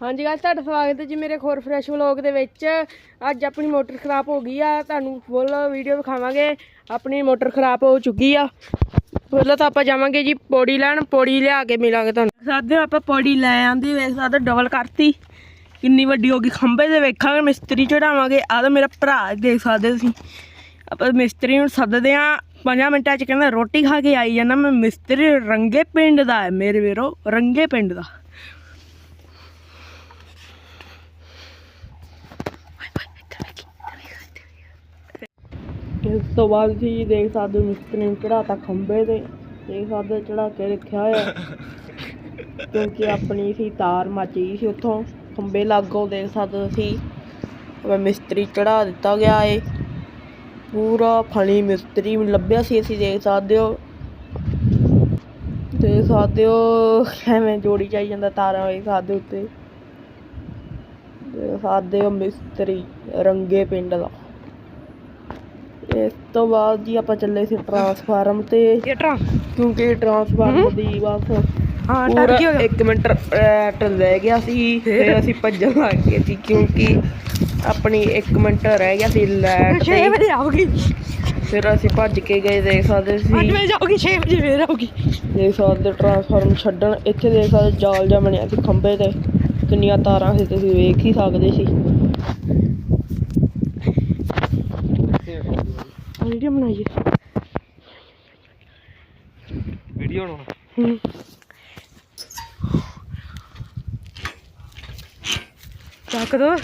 ਹਾਂਜੀ ਗਾਇਸ ਤੁਹਾਡਾ ਸਵਾਗਤ ਹੈ ਜੀ ਮੇਰੇ ਖੋਰ ਫਰੈਸ਼ ਵਲੌਗ ਦੇ ਵਿੱਚ। ਅੱਜ ਆਪਣੀ ਮੋਟਰ ਖਰਾਬ ਹੋ ਗਈ ਆ, ਤੁਹਾਨੂੰ ਫੁੱਲ ਵੀਡੀਓ ਵਿਖਾਵਾਂਗੇ। ਆਪਣੀ ਮੋਟਰ ਖਰਾਬ ਹੋ ਚੁੱਕੀ ਆ। ਪਹਿਲਾਂ ਤਾਂ ਆਪਾਂ ਜਾਵਾਂਗੇ ਜੀ ਪੌੜੀ ਲੈਣ, ਪੌੜੀ ਲਿਆ ਕੇ ਮਿਲਾਂਗੇ ਤੁਹਾਨੂੰ। ਸਾਦੇ ਆਪਾਂ ਪੌੜੀ ਲੈ ਆਂਦੀ ਵੇਖ ਸਕਦੇ ਡਬਲ ਕਰਤੀ। ਕਿੰਨੀ ਵੱਡੀ ਹੋ ਗਈ, ਖੰਭੇ ਤੇ ਵੇਖਾਂਗੇ, ਮਿਸਤਰੀ ਚੜਾਵਾਂਗੇ। ਆਹ ਤਾਂ ਮੇਰਾ ਭਰਾ ਦੇਖ ਸਕਦੇ ਤੁਸੀਂ। ਆਪਾਂ ਮਿਸਤਰੀ ਨੂੰ ਸੱਦਦੇ ਆ। 5 ਮਿੰਟਾਂ ਚ ਕਹਿੰਦਾ, ਰੋਟੀ ਖਾ ਕੇ ਆਈ ਜਾਂਦਾ, ਮੈਂ ਮਿਸਤਰੀ ਰੰਗੇ ਪਿੰਡ ਦਾ ਹੈ, ਮੇਰੇ ਵੀਰੋ, ਰੰਗੇ ਪਿੰਡ ਦਾ। ਇਸ ਤੋਂ ਬਾਅਦ ਤੁਸੀਂ ਦੇਖ ਸਕਦੇ ਹੋ ਮਿਸਤਰੀ ਨੂੰ ਚੜਾਤਾ ਖੰਭੇ ਤੇ, ਦੇਖ ਸਕਦੇ ਹੋ ਚੜਾ ਕੇ ਰੱਖਿਆ ਹੋਇਆ। ਕਿਉਂਕਿ ਆਪਣੀ ਸੀ ਤਾਰ ਮੱਚ ਗਈ ਸੀ ਉੱਥੋਂ, ਖੰਭੇ ਲਾਗੋਂ ਦੇਖ ਸਕਦੇ ਹੋ ਤੁਸੀਂ। ਮਿਸਤਰੀ ਚੜਾ ਦਿੱਤਾ ਗਿਆ ਏ। ਪੂਰਾ ਫਣੀ ਮਿਸਤਰੀ ਲੱਭਿਆ ਸੀ ਅਸੀਂ, ਦੇਖ ਸਕਦੇ ਹੋ। ਦੇਖ ਸਕਦੇ ਹੋ, ਐਵੇਂ ਜੋੜੀ ਚਾਈ ਜਾਂਦਾ ਤਾਰਾਂ ਵੇਖ ਸਕਦੇ ਉੱਤੇ। ਦੇਖ ਸਕਦੇ ਹੋ ਮਿਸਤਰੀ ਰੰਗੇ ਪਿੰਡ ਦਾ। ਇਸ ਤੋਂ ਬਾਅਦ ਜੀ ਆਪਾਂ ਚੱਲੇ ਸੀ ਟਰਾਂਸਫਾਰਮ ਤੇ। ਕਿਉਂਕਿ ਟਰਾਂਸਫਾਰਮ ਦੀ ਬਸ ਹਾਂ ਪੂਰਾ 1 ਮਿੰਟ ਰੈਟ ਰਹਿ ਗਿਆ ਸੀ ਫਿਰ ਅਸੀਂ ਭੱਜਣ ਲੱਗ ਗਏ ਸੀ ਕਿਉਂਕਿ ਆਪਣੀ 1 ਮਿੰਟ ਰਹਿ ਗਿਆ ਸੀ ਲੈਟ 6 ਤੇ। ਵਜੇ ਆਉਗੀ ਫਿਰ ਅਸੀਂ ਭੱਜ ਕੇ ਗਏ ਦੇਖ ਸਕਦੇ 8 ਸੀ ਵਜੇ ਜਾਊਗੀ 6 ਵਜੇ ਫੇਰ ਆਉਗੀ ਦੇਖ ਸਕਦੇ ਟਰਾਂਸਫਾਰਮ ਛੱਡਣ ਇੱਥੇ ਦੇਖ ਸਕਦੇ ਜਾਲ ਜਿਹਾ ਬਣਿਆ ਸੀ ਖੰਭੇ ਤੇ। ਕਿੰਨੀਆਂ ਤਾਰਾਂ ਸੀ ਤੁਸੀਂ ਵੇਖ ਹੀ ਸਕਦੇ ਸੀ। ਵੀਡੀਓ ਬਣਾਈਏ ਵੀਡੀਓ ਨੂੰ ਹੂੰ ਚੱਕ ਦੋ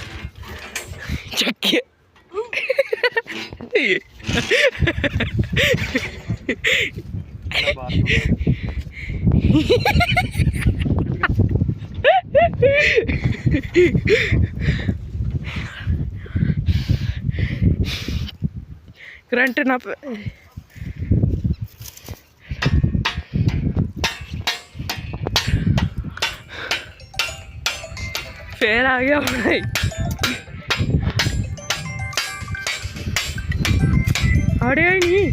ਕਰੰਟ ਨਾ ਪ- ਫੇਰ ਆ ਗਿਆ ਭਾਈ ਅੜਿਆ ਹੀ ਨਹੀਂ।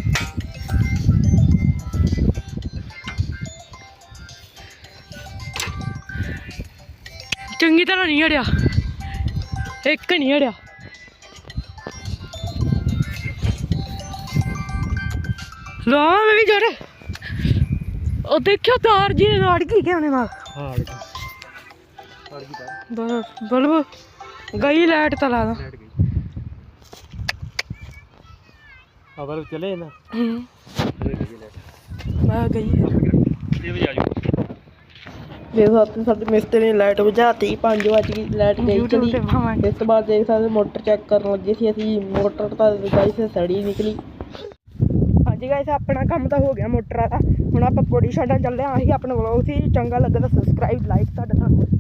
ਚੰਗੀ ਤਰ੍ਹਾਂ ਨਹੀਂ ਅੜਿਆ। ਇੱਕ ਨਹੀਂ ਅੜਿਆ। ਲਾ ਮੈਂ ਵੀ ਜੜ ਉਹ ਦੇਖਿਓ ਤਾਰ ਜੀ ਨਾਲ ਅੜ ਗਈ ਕਿਉਂ ਨਾਲ। ਹਾਂ ਅੜ ਗਈ। ਅੜ ਗਈ ਤਾਂ ਬ- ਬਲਬ ਗਈ ਲਾਈਟ ਤਾਂ ਲਾ ਦਾ। ਗਈ। ਅਗਰ ਚਲੇ ਨਾ ਹੂੰ। ਗਈ ਮੈਂ ਗਈ ਇਹ ਵੀ ਆ ਜਾਓ ਸਾਡੇ ਮਿਸਤਰੀ ਨੇ ਲਾਈਟ ਬੁਝਾਤੀ 5 ਵਜੇ ਗਈ ਲਾਈਟ ਗਈ YouTube ਚਲੀ। ਇਸ ਤੋਂ ਬਾਅਦ ਦੇਖ ਸਕਦੇ ਮੋਟਰ ਚੈੱਕ ਕਰਨ ਲੱਗੇ ਸੀ ਅਸੀਂ। ਮੋਟਰ ਤਾਂ ਗਾਈਸ ਸੜੀ ਨਿਕਲੀ। ਹਾਂਜੀ ਗਾਈਸ ਆਪਣਾ ਕੰਮ ਤਾਂ ਹੋ ਗਿਆ ਮੋਟਰਾਂ ਦਾ ਹੁਣ ਆਪਾਂ ਪੌੜੀ ਛੱਡਣ ਚੱਲੇ ਆਂ, ਆਹੀ ਆਪਣਾ ਵਲੌਗ ਸੀ। ਚੰਗਾ ਲੱਗਾ ਤਾਂ ਸਬਸਕ੍ਰਾਈਬ ਲਾਈਕ ਤੁਹਾਡਾ ਧੰਨਵਾਦ।